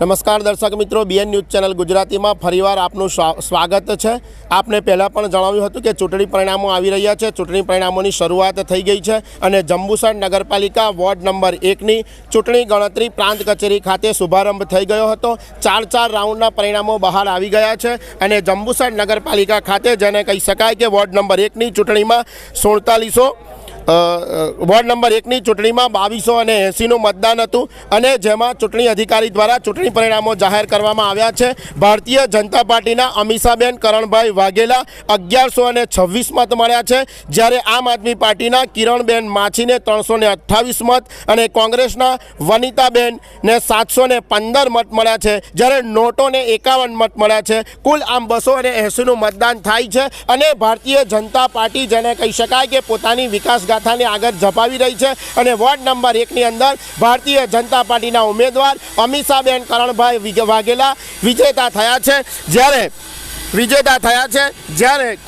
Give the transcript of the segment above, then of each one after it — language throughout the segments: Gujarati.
નમસ્કાર દર્શક મિત્રો બીએન ન્યૂઝ ચેનલ ગુજરાતીમાં ફરીવાર આપનું સ્વાગત છે. આપને પહેલાં પણ જણાવ્યું હતું કે ચૂંટણી પરિણામો આવી રહ્યા છે. ચૂંટણી પરિણામોની શરૂઆત થઈ ગઈ છે અને જંબુસર નગરપાલિકા વોર્ડ નંબર એકની ચૂંટણી ગણતરી પ્રાંત કચેરી ખાતે શુભારંભ થઈ ગયો હતો. ચાર ચાર રાઉન્ડના પરિણામો બહાર આવી ગયા છે અને જંબુસર નગરપાલિકા ખાતે જેને કહી શકાય કે વોર્ડ નંબર એકની ચૂંટણીમાં સુડતાલીસો વોર્ડ નંબર એકની ચૂંટણીમાં બાવીસો અને એંસીનું મતદાન હતું અને જેમાં ચૂંટણી અધિકારી દ્વારા ચૂંટણી પરિણામો જાહેર કરવામાં આવ્યા છે. ભારતીય જનતા પાર્ટીના અમીષાબેન કરણભાઈ વાઘેલા અગિયારસો અને છવ્વીસ મત મળ્યા છે. જ્યારે આમ આદમી પાર્ટીના કિરણબેન માછીને ત્રણસો ને અઠ્ઠાવીસ મત અને કોંગ્રેસના વનિતાબેનને સાતસો ને પંદર મત મળ્યા છે. જ્યારે નોટોને એકાવન મત મળ્યા છે. કુલ આમ બસો અને એંસીનું મતદાન થાય છે અને ભારતીય જનતા પાર્ટી જેને કહી શકાય કે પોતાની વિકાસ ગાથાને આગળ ઝપાવી રહી છે અને વોર્ડ નંબર એકની અંદર ભારતીય જનતા પાર્ટીના ઉમેદવાર અમિષાબેન કરણભાઈ વાઘેલા વિજેતા થયા છે. જ્યારે વિજેતા થયા છે, જ્યારે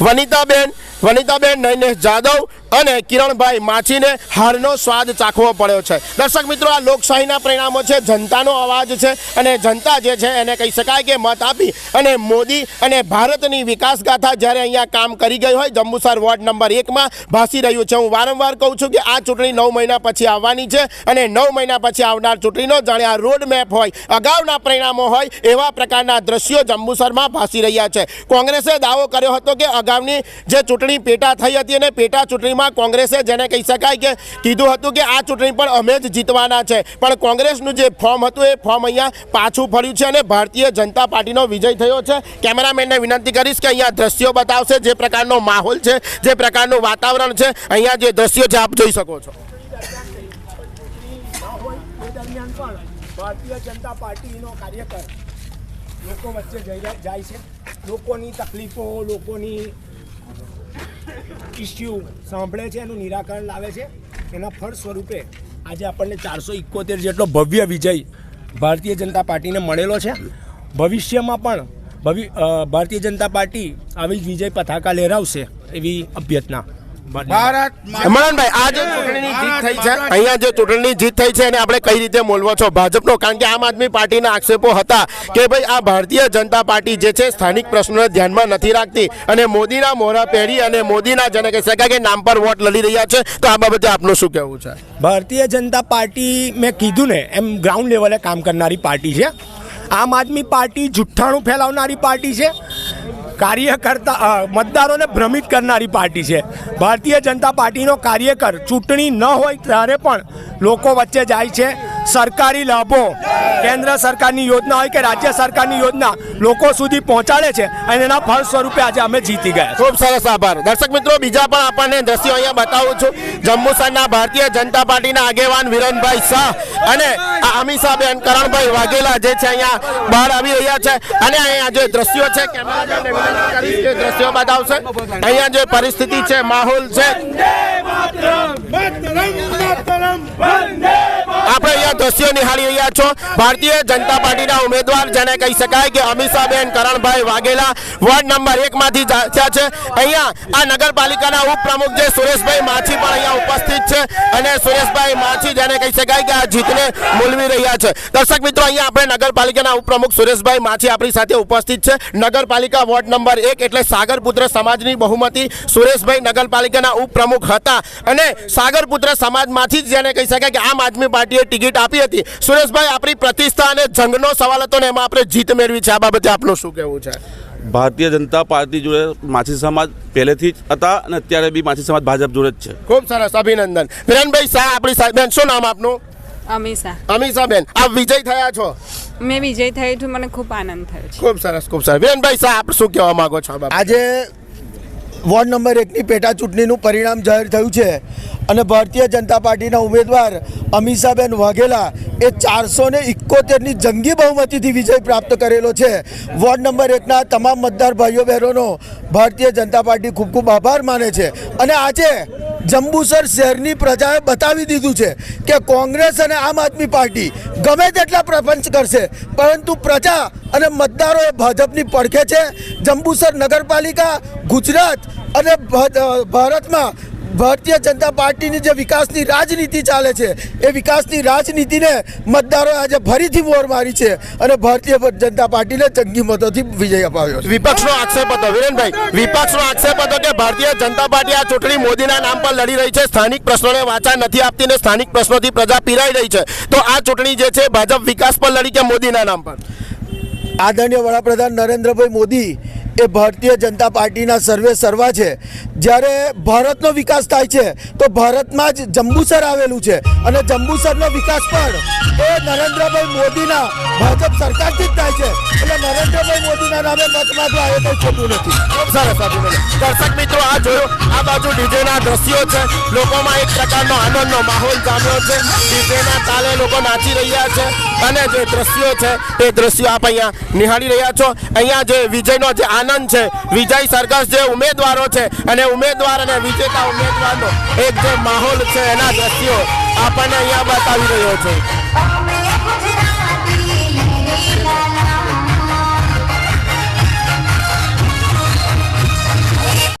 વનિતાબેન વનિતાબેન નૈનેશ જાદવ અને કિરણભાઈ માછીને હારનો સ્વાદ ચાખવો પડ્યો છે. દર્શક મિત્રો, આ લોકશાહીના પરિણામો છે, જનતાનો અવાજ છે અને જનતા જે છે એને કહી શકાય કે મત આપી અને મોદી અને ભારતની વિકાસ ગાથા જ્યારે અહીંયા કામ કરી ગઈ હોય, જંબુસર વોર્ડ નંબર એકમાં ભાસી રહ્યું છે. હું વારંવાર કહું છું કે આ ચૂંટણી નવ મહિના પછી આવવાની છે અને નવ મહિના પછી આવનાર ચૂંટણીનો જાણે આ રોડ મેપ હોય, અગાઉના પરિણામો હોય, એવા પ્રકારના દ્રશ્યો જંબુસરમાં ભાસી રહ્યા છે. કોંગ્રેસે દાવો કર્યો હતો કે અગાઉની જે ચૂંટણી પેટા થઈ હતી અને પેટા ચૂંટણીમાં કોંગ્રેસે જેને કહી શકાય કે કીધું હતું કે આ ચૂંટણી પણ અમે જ જીતવાના છે. પણ કોંગ્રેસનું જે ફોર્મ હતું એ ફોર્મ અહીંયા પાછું ફર્યું છે અને ભારતીય જનતા પાર્ટીનો વિજય થયો છે. કેમેરામેનને વિનંતી કરીશ કે અહીંયા દ્રશ્યો બતાવશે જે પ્રકારનો માહોલ છે, જે પ્રકારનું વાતાવરણ છે. અહીંયા જે દ્રશ્યો છે, આપ જોઈ શકો છો. ભારતીય જનતા પાર્ટીનો કાર્યકર લોકો વચ્ચે જઈ જાય છે. લોકોની તકલીફો, લોકોની ઇસ્યુ સાંભળે છે, એનું નિરાકરણ લાવે છે. એના ફળ સ્વરૂપે આજે આપણને ચારસો ઇકોતેર જેટલો ભવ્ય વિજય ભારતીય જનતા પાર્ટીને મળેલો છે. ભવિષ્યમાં પણ ભવિ ભારતીય જનતા પાર્ટી આવી જ વિજય પતાકા લહેરાવશે એવી અભ્યર્થના. ભારત આ જે ચૂંટણીની જીત થઈ છે. અહીંયા જે ચૂંટણીની જીત થઈ છે એને આપણે કઈ રીતે મોલવો છો? ભાજપનો કારણ કે આમ આદમી પાર્ટીના આક્ષેપો હતા કે ભાઈ આ ભારતીય જનતા પાર્ટી જે છે સ્થાનિક પ્રશ્નોને ધ્યાનમાં નથી રાખતી અને મોદીના મોહરા પહેરી અને મોદીના જેને કહી શકાય કે નામ પર વોટ લડી રહ્યા છે તો આ બાબતે આપનું શું કહેવું છે? ભારતીય જનતા પાર્ટી મેં કીધું ને એમ ગ્રાઉન્ડ લેવલે કામ કરનારી પાર્ટી છે. આમ આદમી પાર્ટી જુઠ્ઠાણું ફેલાવનારી પાર્ટી છે. કાર્યકર્તા મતદારોને ભ્રમિત કરનારી પાર્ટી છે. ભારતીય જનતા પાર્ટીનો કાર્યકર ચૂંટણી ન હોય ત્યારે પણ લોકો વચ્ચે જાય છે. સરકારી લાભો. કેન્દ્ર સરકારની યોજના હોય કે રાજ્ય સરકારની યોજના લોકો સુધી પહોંચાડે છે અને એના ફળ સ્વરૂપે આજે અમે જીતી ગયા ખૂબ સરસ આભાર. દર્શક મિત્રો બીજા પણ આપણને દ્રશ્યો અહીંયા બતાવું છું. જમ્મુસરના ભારતીય જનતા પાર્ટીના આગેવાન વિરનભાઈ શાહ અને આ બેન કરણભાઈ વાઘેલા જે છે અહીંયા બહાર આવી રહ્યા છે. અને અહીંયા જે દ્રશ્યો છે કે દ્રશ્યો બતાવશે. અહીંયા જે પરિસ્થિતિ છે માહોલ છે. આપણે અહીંયા દ્રશ્યો નિહાળી રહ્યા છો. ભારતીય જનતા પાર્ટીના ઉમેદવાર, જેને કહી શકાય કે અમીષાબેન કરણભાઈ વાઘેલા વોર્ડ નંબર એક માંથી થયા છે. અહીંયા આ નગરપાલિકાના ઉપપ્રમુખ જે સુરેશભાઈ માછી પણ અહીંયા ઉપસ્થિત છે. અને સુરેશભાઈ માછી, જેને કહી શકાય કે આ જીતને મૂલવી રહ્યા છે. દર્શક મિત્રો, અહીંયા આપણે નગરપાલિકાના ઉપપ્રમુખ સુરેશભાઈ માછી આપણી સાથે ઉપસ્થિત છે. નગરપાલિકા વોર્ડ નંબર એક એટલે સાગરપુત્ર સમાજની બહુમતી સુરેશભાઈ નગરપાલિકાના ઉપપ્રમુખ હતા. અને સાગરપુત્ર સમાજમાંથી જ, જેને કહી શકાય કે આમ આદમી પાર્ટીએ ટિકિટ આપી હતી. સુરેશભાઈ આપણી પ્રતિષ્ઠા અને જંગનો સવાલ હતો ને એમાં આપણે જીત મેળવી છે. આ બાબતે આપનું શું કહેવું છે? ભારતીય જનતા પાર્ટી જોડે માછી સમાજ પહેલેથી જ હતા અને અત્યારે બી માછી સમાજ ભાજપ જોડે જ છે. ખૂબ સરસ અભિનંદન. વિરેનભાઈ શાહ આપણી બેન શું નામ આપનું? અમીષા બેન આપ વિજય થયા છો? મેં વિજય થઈ છું મને ખૂબ આનંદ થયો છે. ખૂબ સરસ ખૂબ સરસ. વિરેનભાઈ શાહ આપ શું કહેવા માંગો છો આજે વોર્ડ નંબર એકની પેટા ચૂંટણીનું પરિણામ જાહેર થયું છે. અને ભારતીય જનતા પાર્ટીના ઉમેદવાર અમીષાબેન વાઘેલા એ ચારસો ને ઇકોતેરની જંગી બહુમતીથી વિજય પ્રાપ્ત કરેલો છે. વોર્ડ નંબર એકના તમામ મતદાર ભાઈઓ બહેનોનો ભારતીય જનતા પાર્ટી ખૂબ ખૂબ આભાર માને છે. અને આજે જંબુસર શહેરની પ્રજાએ બતાવી દીધું છે કે કોંગ્રેસ અને આમ આદમી પાર્ટી ગમે તેટલા પ્રપંચ કરશે, પરંતુ પ્રજા અને મતદારો એ ભાજપની પડખે છે. જંબુસર નગરપાલિકા, ગુજરાત અને ભારતમાં ભારતીય જનતા પાર્ટીની જે વિકાસની રાજનીતિ ચાલે છે એ વિકાસની રાજનીતિને મતદારોએ આજે ફરીથી મોર મારી છે અને ભારતીય જનતા પાર્ટીને જંગી મતોથી વિજય અપાવ્યો છે. વિપક્ષનો આક્ષેપ હતો. વિરેનભાઈ વિપક્ષનો આક્ષેપ હતો કે ભારતીય જનતા પાર્ટી આ ચૂંટણી મોદીના નામ પર લડી રહી છે સ્થાનિક પ્રશ્નોને વાચા નથી આપતી ને સ્થાનિક પ્રશ્નોથી પ્રજા પીરાઈ રહી છે. તો આ ચૂંટણી જે છે ભાજપ વિકાસ પર લડી કે મોદીના નામ પર? આદરણીય વડાપ્રધાન નરેન્દ્રભાઈ મોદી એ ભારતીય જનતા પાર્ટીના સર્વે સર્વા છે. જ્યારે ભારતનો વિકાસ થાય છે, તો ભારતમાં જ જંબુસર આવેલું છે. અને જંબુસરનો વિકાસ પણ એ નરેન્દ્રભાઈ મોદીના ભાજપ સરકારથી જ થાય છે. એટલે નરેન્દ્રભાઈ મોદીના નામે મત માંગવા એ કંઈ ખોટું નથી. સરસ દર્શક મિત્રો, આ જોયો, આ બાજુ ડીજેના દ્રશ્યો છે. લોકોમાં એક પ્રકારનો આનંદનો માહોલ જામ્યો છે. ડીજેના તાલે લોકો નાચી રહ્યા છે. અને જે દ્રશ્યો છે એ દ્રશ્યો આપ અહીંયા નિહાળી રહ્યા છો. અહીંયા જે વિજયનો જે આનંદ છે. વિજય સરઘસ જે ઉમેદવારો છે અને ઉમેદવાર અને વિજેતા ઉમેદવારનો એક જે માહોલ છે એના દ્રશ્યો આપણને અહીંયા બતાવી રહ્યો છે.